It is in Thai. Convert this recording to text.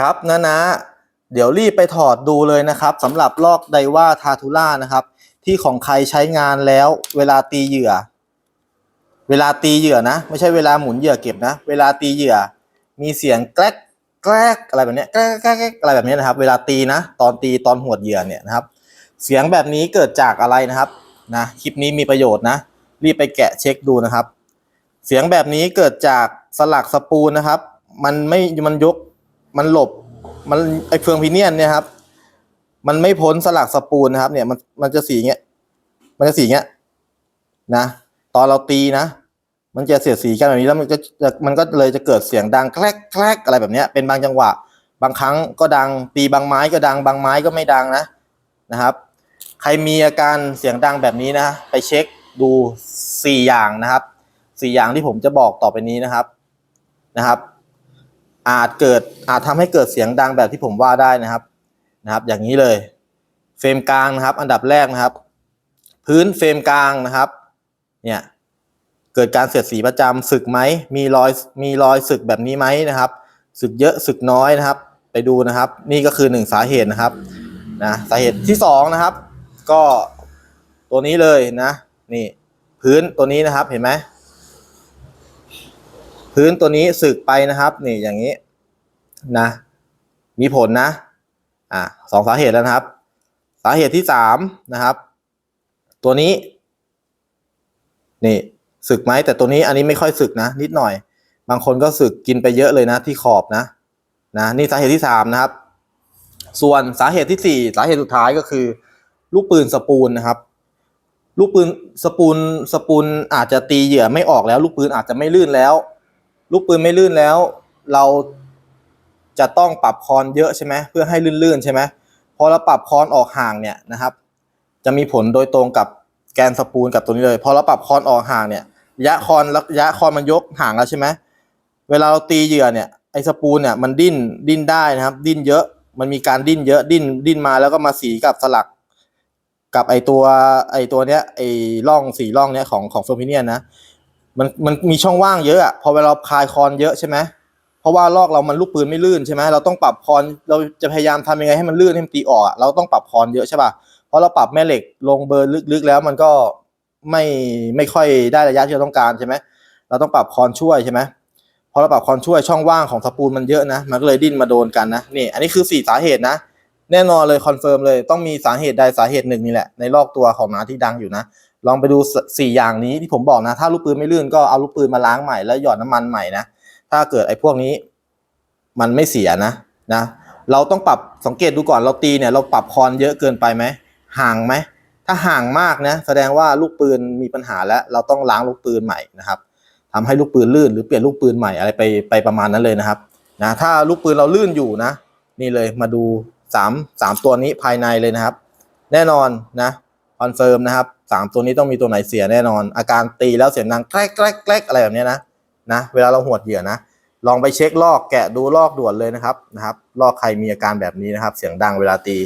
ครับนะนะเดี๋ยวรีบไปถอดดูเลยนะครับสำหรับลอกไดว่าทาทูล่านะครับ ที่ของใครใช้งานแล้วเวลาตีเหยื่อ เวลาตีเหยื่อนะ ไม่ใช่เวลาหมุนเหยื่อเก็บนะ เวลาตีเหยื่อ มีเสียงแกลกแกลกอะไรแบบนี้แกลกแกลกอะไรแบบนี้นะครับ เวลาตีนะ ตอนตีตอนหวดเหยื่อเนี่ยนะครับ เสียงแบบนี้เกิดจากอะไรนะครับนะคลิปนี้มีประโยชน์นะ รีบไปแกะเช็คดูนะครับ เสียงแบบนี้เกิดจากสลักสปูลนะครับ มันไม่มันยก มันหลบมันไอเฟืองพีเนียนเนี่ยครับ มันไม่พ้นสลักสปูลนะครับเนี่ยมันมันจะสีเงี้ยมันจะสีเงี้ยนะตอนเราตีนะ มันจะเสียดสีกันแบบนี้แล้วมันก็จะมันก็เลยจะเกิดเสียงดังแกลกแกลกอะไรแบบเนี้ยเป็นบางจังหวะ บางครั้งก็ดังตีบางไม้ก็ดังบางไม้ก็ไม่ดังนะนะครับ ใครมีอาการเสียงดังแบบนี้นะ ไปเช็คดูสี่อย่างนะครับสี่อย่างที่ผมจะบอกต่อไปนี้นะครับนะครับ อาจเกิดอาจทำให้เกิดเสียงดังแบบที่ผมว่าได้นะครับนะครับ อย่างนี้เลยเฟรมกลางนะครับ อันดับแรกนะครับ พื้นเฟรมกลางนะครับ เนี่ยเกิดการเสียดสีประจำสึกไหมมีรอยมีรอยสึกแบบนี้ไหมนะครับสึกเยอะสึกน้อยนะครับ ไปดูนะครับ นี่ก็คือหนึ่งสาเหตุนะครับนะสาเหตุที่สองนะครับ ก็ตัวนี้เลยนะ นี่พื้นตัวนี้นะครับเห็นไหม พื้นตัวนี้สึกไปนะครับนี่อย่างนี้นะ มีผลนะ อ่าสองสาเหตุแล้วนะครับ สาเหตุที่สามนะครับ ตัวนี้ นี่สึกไหมแต่ตัวนี้อันนี้ไม่ค่อยสึกนะ นิดหน่อย บางคนก็สึกกินไปเยอะเลยนะ ที่ขอบนะนะนี่สาเหตุที่สามนะครับ ส่วนสาเหตุที่สี่สาเหตุสุดท้ายก็คือ ลูกปืนสปูลนะครับ ลูกปืนสปูลสปูลอาจจะตีเหยื่อไม่ออกแล้ว ลูกปืนอาจจะไม่ลื่นแล้ว ลูกปืนไม่ลื่นแล้ว เราจะต้องปรับคอนเยอะใช่ไหมเพื่อให้ลื่นๆใช่ไหมพอเราปรับคอนออกห่างเนี่ยนะครับ จะมีผลโดยตรงกับแกนสปูลกับตัวนี้เลย พอเราปรับคอนออกห่างเนี่ยระยะคอนระยะคอนมันยกห่างแล้วใช่ไหมเวลาเราตีเหยื่อเนี่ยไอ้สปูลเนี่ยมันดิ้นดิ้นได้นะครับ ดิ้นเยอะมันมีการดิ้นเยอะดิ้นดิ้นมาแล้วก็มาสีกับสลัก กับไอตัวไอตัวเนี้ยไอร่องสีร่องเนี้ยของของเฟอร์มิเนียนนะ มันมันมีช่องว่างเยอะอะพอเวลาเราคลายคอนเยอะใช่ไหมเพราะว่าลอกเรามันลูกปืนไม่ลื่นใช่ไหมเราต้องปรับคอนเราจะพยายามทำยังไงให้มันลื่นให้มันตีออกอเราต้องปรับคอนเยอะใช่ป่ะเพราะเราปรับแม่เหล็กลงเบอร์ลึกๆแล้วมันก็ไม่ไม่ค่อยได้ระยะที่เราต้องการใช่ไหมเราต้องปรับคอนช่วยใช่ไหมพอเราปรับคอนช่วยช่องว่างของสปูลมันเยอะนะมันก็เลยดิ้นมาโดนกันนะนี่อันนี้คือสี่สาเหตุนะ แน่นอนเลยคอนเฟิร์มเลยต้องมีสาเหตุใดสาเหตุหนึ่งนี่แหละในลอกตัวของหมาที่ดังอยู่นะ ลองไปดูสี่อย่างนี้ที่ผมบอกนะ ถ้าลูกปืนไม่ลื่นก็เอาลูกปืนมาล้างใหม่แล้วหยอดน้ำมันใหม่นะถ้าเกิดไอ้พวกนี้มันไม่เสียนะนะ เราต้องปรับสังเกตดูก่อนเราตีเนี่ยเราปรับคอนเยอะเกินไปไหมห่างไหมถ้าห่างมากนะแสดงว่าลูกปืนมีปัญหาแล้ว เราต้องล้างลูกปืนใหม่นะครับทำให้ลูกปืนลื่นหรือเปลี่ยนลูกปืนใหม่อะไรไปไปประมาณนั้นเลยนะครับนะถ้าลูกปืนเราลื่นอยู่นะ นี่เลยมาดูสามสามตัวนี้ภายในเลยนะครับ แน่นอนนะ คอนเฟิร์มนะครับสามตัวนี้ต้องมีตัวไหนเสียแน่นอน อาการตีแล้วเสียงดังแกล้กแกล้กแกลกอะไรแบบนี้นะนะเวลาเราหวดเหยื่อนะ ลองไปเช็คลอกแกะดูลอกด่วนเลยนะครับนะครับลอกใครมีอาการแบบนี้นะครับ เสียงดังเวลาตี